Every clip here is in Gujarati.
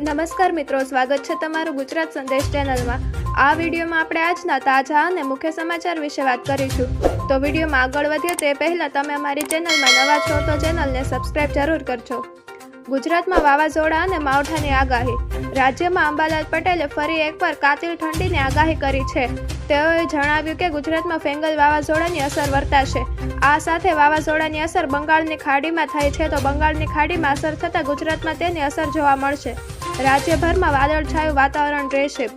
નમસ્કાર મિત્રો, સ્વાગત છે તમારું ગુજરાત સંદેશ ચેનલમાં. આ વિડીયોમાં આપણે આજના તાજા અને મુખ્ય સમાચાર વિશે વાત કરીશું. તો વિડીયોમાં આગળ વધીએ તે પહેલાં તમે અમારી ચેનલમાં નવા છો તો ચેનલને સબસ્ક્રાઇબ જરૂર કરજો. ગુજરાતમાં વાવાઝોડા અને માવઠાની આગાહી. રાજ્યમાં અંબાલાલ પટેલે ફરી એકવાર કાતિલ ઠંડીની આગાહી કરી છે. તેઓએ જણાવ્યું કે ગુજરાતમાં ફેંગલ વાવાઝોડાની અસર વર્તાશે. આ સાથે વાવાઝોડાની અસર બંગાળની ખાડીમાં થાય છે તો બંગાળની ખાડીમાં અસર થતાં ગુજરાતમાં તેની અસર જોવા મળશે. રાજ્યભરમાં વાદળછાયું વાતાવરણ રહેશે.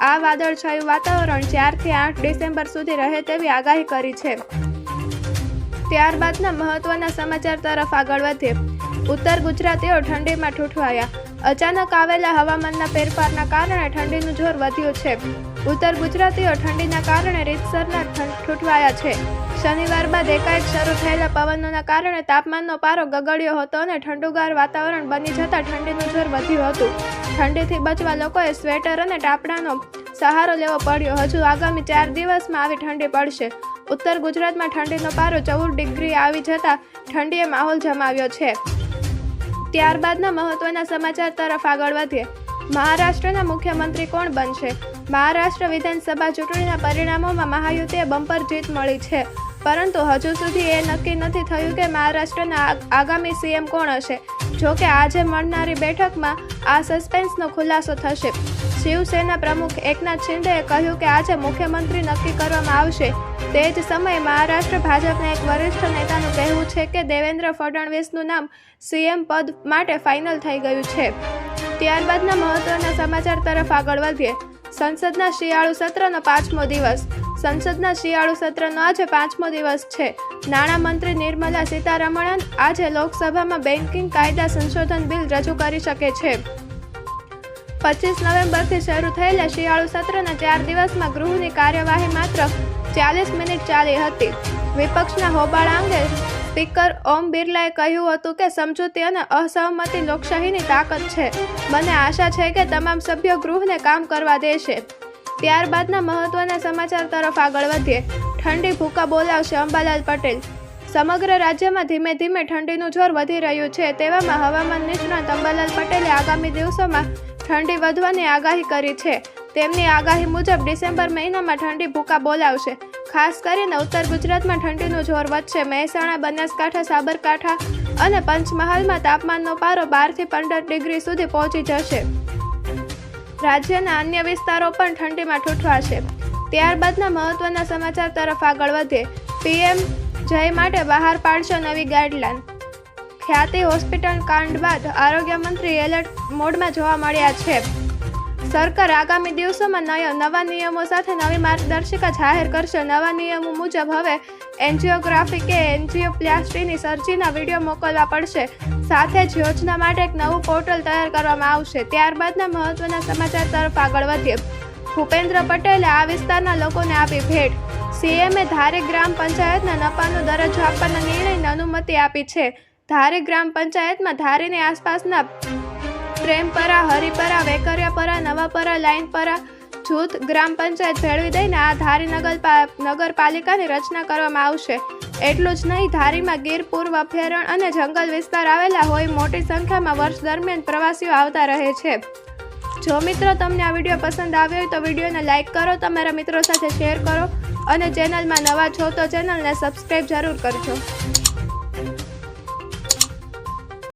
આ વાદળછાયું વાતાવરણ ચારથી આઠ ડિસેમ્બર સુધી રહે તેવી આગાહી કરી છે. ત્યારબાદના મહત્વના સમાચાર તરફ આગળ વધીએ. ઉત્તર ગુજરાતીઓ ઠંડીમાં ઠૂઠવાયા. અચાનક આવેલા હવામાનના ફેરફારના કારણે ઠંડીનું જોર વધ્યું છે. ઉત્તર ગુજરાતીઓ ઠંડીના કારણે રીતસરના ઠૂંઠવાયા છે. શનિવાર બાદ એકાએક શરૂ થયેલા પવનોના કારણે તાપમાનનો પારો ગગડ્યો હતો અને ઠંડુગાર વાતાવરણ બની જતાં ઠંડીનું જોર વધ્યું હતું. ઠંડીથી બચવા લોકોએ સ્વેટર અને ટાપડાનો સહારો લેવો પડ્યો. હજુ આગામી ચાર દિવસમાં આવી ઠંડી પડશે. ઉત્તર ગુજરાતમાં ઠંડીનો પારો ચૌદ ડિગ્રી આવી જતાં ઠંડીએ માહોલ જમાવ્યો છે. ત્યારબાદના મહત્વના સમાચાર તરફ આગળ વધીએ. મહારાષ્ટ્રના મુખ્યમંત્રી કોણ બનશે? મહારાષ્ટ્ર વિધાનસભા ચૂંટણીના પરિણામોમાં મહાયુતિએ બમ્પર જીત મળી છે. પરંતુ હજુ સુધી એ નક્કી નથી થયું કે મહારાષ્ટ્રના આગામી સીએમ કોણ હશે. જો કે આજે મળનારી બેઠકમાં આ સસ્પેન્સનો ખુલાસો થશે. શિવસેના પ્રમુખ એકનાથ શિંદેએ કહ્યું કે આજે મુખ્યમંત્રી નક્કી કરવામાં આવશે. તે જ સમયે મહારાષ્ટ્ર ભાજપના એક વરિષ્ઠ નેતાનું કહેવું છે કે દેવેન્દ્ર ફડણવીસનું નામ સીએમ પદ માટે ફાઇનલ થઈ ગયું છે. ત્યારબાદના મહત્વના સમાચાર તરફ આગળ વધીએ. સંસદના શિયાળુ સત્રનો પાંચમો દિવસ. સંસદના શિયાળુ સત્રનો આજે પાંચમો દિવસ છે. નાણામંત્રી નિર્મલા સીતારમણ આજે લોકસભામાં બેન્કિંગ કાયદા સંશોધન બિલ રજૂ કરી શકે છે. પચીસ નવેમ્બરથી શરૂ થયેલા શિયાળુ સત્રના ચાર દિવસમાં ગૃહની કાર્યવાહી માત્ર ચાલીસ મિનિટ ચાલી હતી. વિપક્ષના હોબાળા અંગે સ્પીકર ઓમ બિરલાએ કહ્યું હતું કે સમજૂતી અને અસહમતિ લોકશાહીની તાકાત છે. મને આશા છે કે તમામ સભ્યો ગૃહને કામ કરવા દેશે. ત્યારબાદના મહત્વના સમાચાર તરફ આગળ વધીએ. ઠંડી ભૂકા બોલાવશે અંબાલાલ પટેલ. સમગ્ર રાજ્યમાં ધીમે ધીમે ઠંડીનું જોર વધી રહ્યું છે તેવામાં હવામાન નિષ્ણાત અંબાલાલ પટેલે આગામી દિવસોમાં ઠંડી વધવાની આગાહી કરી છે. તેમની આગાહી મુજબ ડિસેમ્બર મહિનામાં ઠંડી ભૂકા બોલાવશે. ખાસ કરીને ઉત્તર ગુજરાતમાં ઠંડીનું જોર વધશે. મહેસાણા, બનાસકાંઠા, સાબરકાંઠા અને પંચમહાલમાં તાપમાનનો પારો બારથી પંદર ડિગ્રી સુધી પહોંચી જશે. રાજ્યના અન્ય વિસ્તારો પણ ઠંડીમાં ઠૂઠવાશે. ત્યારબાદના મહત્વના સમાચાર તરફ આગળ વધે પીએમ જય માટે બહાર પાડશે નવી ગાઈડલાઈન. ખ્યાતિ હોસ્પિટલ કાંડ બાદ આરોગ્ય મંત્રી એલર્ટ મોડમાં જોવા મળ્યા છે. સરકાર આગામી દિવસોમાં નયો નવા નિયમો સાથે નવી માર્ગદર્શિકા જાહેર કરશે. નવા નિયમો મુજબ હવે એન્જિયોગ્રાફી કે એન્જિયોપ્લાસ્ટીની સર્જીના વીડિયો મોકલવા પડશે. સાથે જ યોજના માટે એક નવું પોર્ટલ તૈયાર કરવામાં આવશે. ત્યારબાદના મહત્વના સમાચાર તરફ આગળ વધીએ. ભૂપેન્દ્ર પટેલે આ વિસ્તારના લોકોને આપી ભેટ. સીએમએ ધારે ગ્રામ પંચાયતના નફાનો દરજ્જો આપવાના નિર્ણયને અનુમતિ આપી છે. ધારે ગ્રામ પંચાયતમાં ધારીની આસપાસના પ્રેમપરા હરિપરા વેકરિયાપરા નવાપરા લાઇનપરા જૂથ, ગ્રામ પંચાયત ભેળવી દઈને આ ધારી નગર નગરપાલિકાની રચના કરવામાં આવશે. એટલું જ નહીં, ધારીમાં ગીર, પૂર્વ, અભયારણ્ય અને જંગલ વિસ્તાર આવેલા હોય, મોટી સંખ્યામાં વર્ષ દરમિયાન પ્રવાસીઓ આવતા રહે છે. જો મિત્રો તમને આ વીડિયો પસંદ આવ્યો હોય તો વિડીયોને લાઇક કરો, તમારા મિત્રો સાથે શેર કરો અને ચેનલમાં નવા છો તો ચેનલને સબસ્ક્રાઈબ જરૂર કરજો.